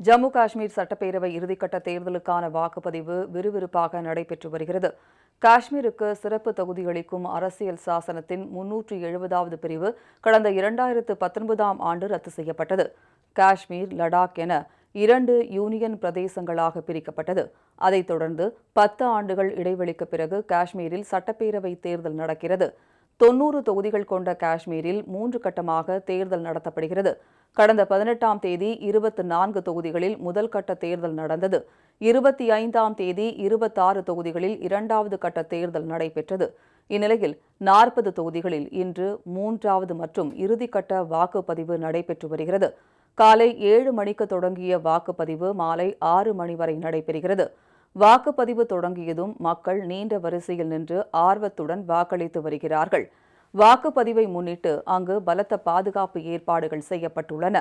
ஜம்மு காஷ்மீர் சட்டப்பேரவை இறுதிக்கட்ட தேர்தலுக்கான வாக்குப்பதிவு விறுவிறுப்பாக நடைபெற்று வருகிறது. காஷ்மீருக்கு சிறப்பு தொகுதியளிக்கும் அரசியல் சாசனத்தின் முன்னூற்று எழுபதாவது பிரிவு கடந்த இரண்டாயிரத்து பத்தொன்பதாம் ஆண்டு ரத்து செய்யப்பட்டது. காஷ்மீர் லடாக் என இரண்டு யூனியன் பிரதேசங்களாக பிரிக்கப்பட்டது. அதைத் தொடர்ந்து பத்து ஆண்டுகள் இடைவெளிக்கு பிறகு காஷ்மீரில் சட்டப்பேரவை தேர்தல் நடக்கிறது. தொன்னூறு தொகுதிகள் கொண்ட காஷ்மீரில் மூன்று கட்டமாக தேர்தல் நடத்தப்படுகிறது. கடந்த பதினெட்டாம் தேதி இருபத்தி நான்கு தொகுதிகளில் முதல் கட்ட தேர்தல் நடந்தது. இருபத்தி ஐந்தாம் தேதி இருபத்தாறு தொகுதிகளில் இரண்டாவது கட்ட தேர்தல் நடைபெற்றது. இந்நிலையில் நாற்பது தொகுதிகளில் இன்று மூன்றாவது மற்றும் இறுதிக்கட்ட வாக்குப்பதிவு நடைபெற்று வருகிறது. காலை ஏழு மணிக்கு தொடங்கிய வாக்குப்பதிவு மாலை ஆறு மணி வரை நடைபெறுகிறது. வாக்குப்பதிவு தொடங்கியதும் மக்கள் நீண்ட வரிசையில் நின்று ஆர்வத்துடன் வாக்களித்து வருகிறார்கள். வாக்குப்பதிவை முன்னிட்டு அங்கு பலத்த பாதுகாப்பு ஏற்பாடுகள் செய்யப்பட்டுள்ளன.